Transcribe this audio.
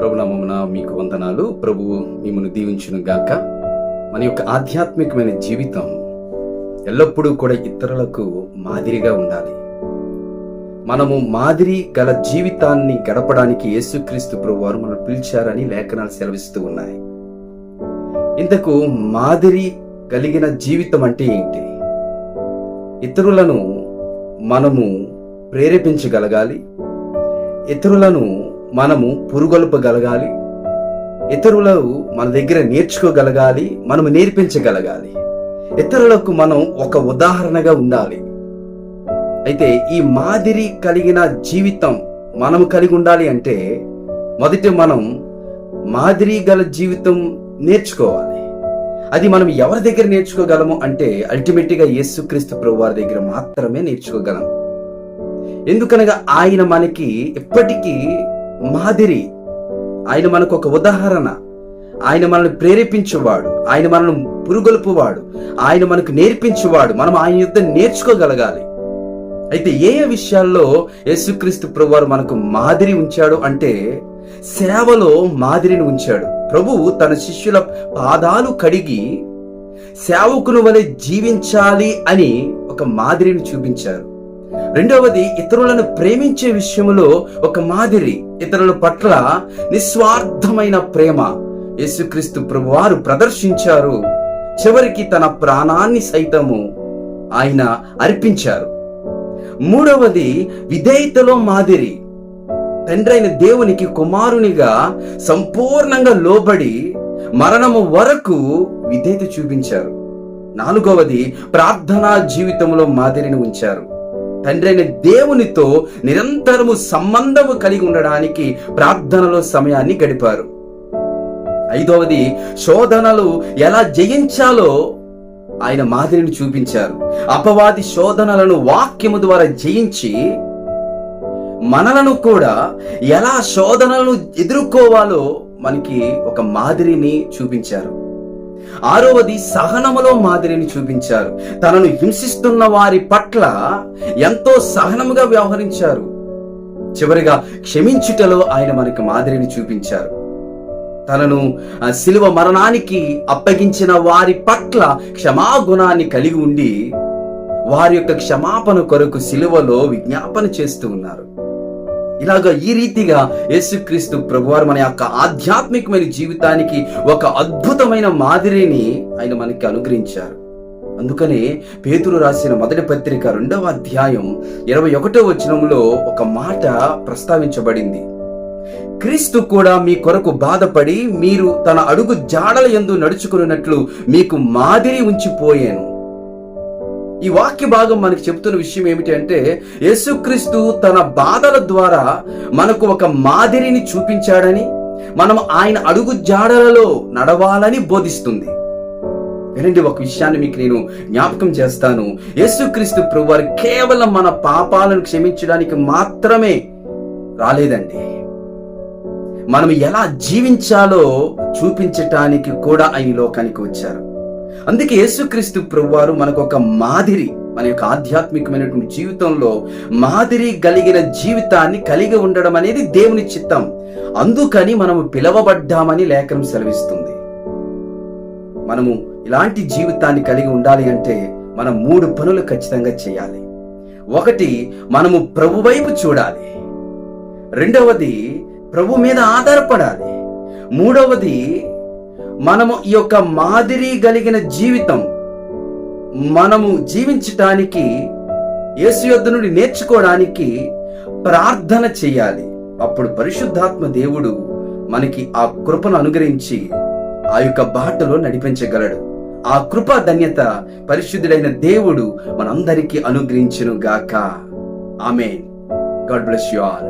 ప్రభునామమున మీకు వందనాలు. ప్రభువు మిమ్మల్ని దీవించును గాక. మన యొక్క ఆధ్యాత్మికమైన జీవితం ఎల్లప్పుడూ కూడా ఇతరులకు మాదిరిగా ఉండాలి. మనము మాదిరి గల జీవితాన్ని గడపడానికి యేసుక్రీస్తు ప్రభు వారు మనం పిలిచారని లేఖనాలు సెలవిస్తూ ఉన్నాయి. ఇంతకు మాదిరి కలిగిన జీవితం అంటే ఏంటి? ఇతరులను మనము ప్రేరేపించగలగాలి. ఇతరులను మనము పురుగొల్పగలగాలి. ఇతరులు మన దగ్గర నేర్చుకోగలగాలి మనము నేర్పించగలగాలి. ఇతరులకు మనం ఒక ఉదాహరణగా ఉండాలి. అయితే ఈ మాదిరి కలిగిన జీవితం మనం కలిగి ఉండాలి అంటే మొదట మనం మాదిరి గల జీవితం నేర్చుకోవాలి. అది మనం ఎవరి దగ్గర నేర్చుకోగలము అంటే అల్టిమేట్గా యేసుక్రీస్తు ప్రభు వారి దగ్గర మాత్రమే నేర్చుకోగలం. ఎందుకనగా ఆయన మనకి ఎప్పటికీ మాదిరి. ఆయన మనకు ఒక ఉదాహరణ. ఆయన మనల్ని ప్రేరేపించేవాడు. ఆయన మనల్ని పురుగొల్పువాడు. ఆయన మనకు నేర్పించేవాడు. మనం ఆయన యుద్ధ నేర్చుకోగలగాలి. అయితే ఏ ఏ విషయాల్లో యేసుక్రీస్తు ప్రభువారు మనకు మాదిరి ఉంచాడు అంటే సేవలో మాదిరిని ఉంచాడు. ప్రభువు తన శిష్యుల పాదాలు కడిగి సేవకుని వలె జీవించాలి అని ఒక మాదిరిని చూపించారు. రెండవది ఇతరులను ప్రేమించే విషయంలో ఒక మాదిరి. ఇతరుల పట్ల నిస్వార్థమైన ప్రేమ. యేసుక్రీస్తు ప్రభువారు ప్రదర్శించారు. చివరికి తన ప్రాణాన్ని సైతము ఆయన అర్పించారు. మూడవది విధేయతలో మాదిరి. తండ్రైన దేవునికి కుమారునిగా సంపూర్ణంగా లోబడి మరణము వరకు విధేయత చూపించారు. నాలుగవది ప్రార్థనా జీవితంలో మాదిరిని ఉంచారు. తండ్రి అయిన దేవునితో నిరంతరము సంబంధము కలిగి ఉండడానికి ప్రార్థనలో సమయాన్ని గడిపారు. ఐదవది శోధనలు ఎలా జయించాలో ఆయన మాదిరిని చూపించారు. అపవాది శోధనలను వాక్యము ద్వారా జయించి మనలను కూడా ఎలా శోధనలను ఎదుర్కోవాలో మనకి ఒక మాదిరిని చూపించారు. ఆరవది సహనములో మాదిరిని చూపించారు. తనను హింసిస్తున్న వారి పట్ల ఎంతో సహనముగా వ్యవహరించారు. చివరిగా క్షమించుటలో ఆయన మనకి మాదిరిని చూపించారు. తనను శిలువ మరణానికి అప్పగించిన వారి పట్ల క్షమాగుణాన్ని కలిగి ఉండి వారి యొక్క క్షమాపణ కొరకు శిలువలో విజ్ఞాపన చేస్తూ ఉన్నారు. ఇలాగ ఈ రీతిగా యేసుక్రీస్తు ప్రభువారు మన యొక్క ఆధ్యాత్మికమైన జీవితానికి ఒక అద్భుతమైన మాదిరిని ఆయన మనకి అనుగ్రహించారు. అందుకనే పేతురు రాసిన మొదటి పత్రిక రెండవ అధ్యాయం ఇరవై ఒకటో వచనంలో ఒక మాట ప్రస్తావించబడింది. క్రీస్తు కూడా మీ కొరకు బాధపడి మీరు తన అడుగు జాడల ఎందు నడుచుకున్నట్లు మీకు మాదిరి ఉంచిపోయాను. ఈ వాక్య భాగం మనకి చెబుతున్న విషయం ఏమిటంటే యేసుక్రీస్తు తన బాధల ద్వారా మనకు ఒక మాదిరిని చూపించాడని మనం ఆయన అడుగు జాడలలో నడవాలని బోధిస్తుంది. వినండి ఒక విషయాన్ని మీకు నేను జ్ఞాపకం చేస్తాను. యేసుక్రీస్తు ప్రభువారు కేవలం మన పాపాలను క్షమించడానికి మాత్రమే రాలేదండి. మనం ఎలా జీవించాలో చూపించటానికి కూడా ఆయన లోకానికి వచ్చారు. అందుకే యేసుక్రీస్తు ప్రభువారు మనకు ఒక మాదిరి మన యొక్క ఆధ్యాత్మికమైనటువంటి జీవితంలో మాదిరి కలిగిన జీవితాన్ని కలిగి ఉండడం అనేది దేవుని చిత్తం. అందుకని మనము పిలవబడ్డామని లేఖనం సెలవిస్తుంది. మనము ఇలాంటి జీవితాన్ని కలిగి ఉండాలి అంటే మనం మూడు పనులు ఖచ్చితంగా చేయాలి. ఒకటి మనము ప్రభు వైపు చూడాలి. రెండవది ప్రభు మీద ఆధారపడాలి. మూడవది మనము ఈ యొక్క మాదిరి కలిగిన జీవితం మనము జీవించటానికి యేసు యొద్ద నుండి నేర్చుకోవడానికి ప్రార్థన చేయాలి. అప్పుడు పరిశుద్ధాత్మ దేవుడు మనకి ఆ కృపను అనుగ్రహించి ఆ యొక్క బాటలో నడిపించగలడు. ఆ కృపా ధన్యత పరిశుద్ధుడైన దేవుడు మనందరికీ అనుగ్రహించును గాక ఆమె గాడ్ బ్లెస్ యు ఆల్.